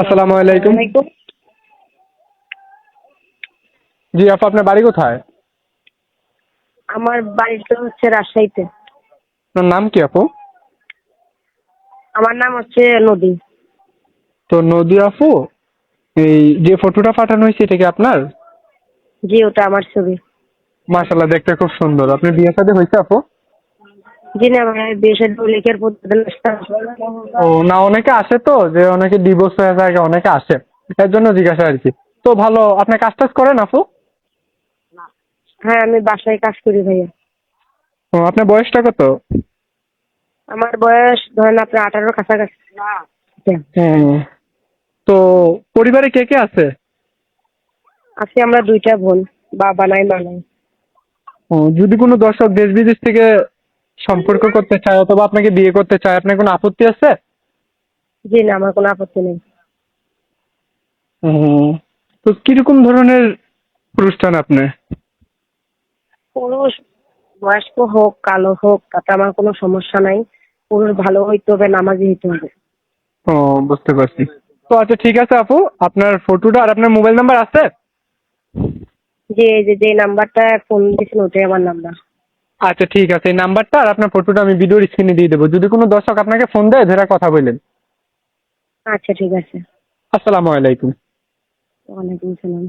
আসসালামু আলাইকুম। জি আপু আপনার বাড়ি কোথায়? আমার বাড়িটা হচ্ছে রাজশাহীতে। আপনার নাম কি আপু? আমার নাম হচ্ছে নদী। তো নদী আপু এই যে ফটোটা পাঠানো হয়েছে এটা কি আপনার? জি ওটা আমার ছবি। মাশাল্লাহ দেখতে খুব সুন্দর। আপনি বিয়ে শাদী হয়েছে আপু? জি না ভাই বিয়ের লিখের প্রতিদিন ও না অনেকে আসে তো যে অনেকে ডিভোর্স হয়ে যায় অনেকে আসে। এর জন্য জিজ্ঞাসা আর কি তো ভালো আপনি কাজ টাজ করেন আপু? হ্যাঁ আমি বাসায় কাজ করি ভাইয়া। ও আপনার বয়সটা কত? আমার বয়স ধরেন আপনার আঠারোর কাছাকাছি। হুম। তো পরিবারে কে কে আছে? আছি আমরা দুইটা বোন বাবা নাই মা নাই। ও, যদি কোনো দর্শক দেশ বিদেশ থেকে সম্পর্ক করতে চায় অথবা আপনাকে বিয়ে করতে চায় আপনার কোনো আপত্তি আছে? জি না আমার কোনো আপত্তি নেই। হুম তো কীরকম ধরনের পুরুষ চান আপনি? পুরুষ বয়স্ক হোক কালো হোক তাতে আমার কোনো সমস্যা নাই। পুরুষ ভালো হইতে হবে নামাজি হইতে হবে। ও বুঝতে পারছি। তো আচ্ছা ঠিক আছে আপু আপনার ফটোটা আর আপনার মোবাইল নাম্বার আছে? যে যে যে নাম্বারটা ফোন দিয়েছেন ওটাই আমার নাম্বার। আচ্ছা ঠিক আছে। এই নাম্বারটা আর আপনার ফটোটা আমি ভিডিওর স্ক্রিনে দিয়ে দেবো। যদি কোনো দর্শক আপনাকে ফোন দেয় ধরে কথা বললেন আচ্ছা ঠিক আছে। আসসালামু আলাইকুম। ওয়ালাইকুম সালাম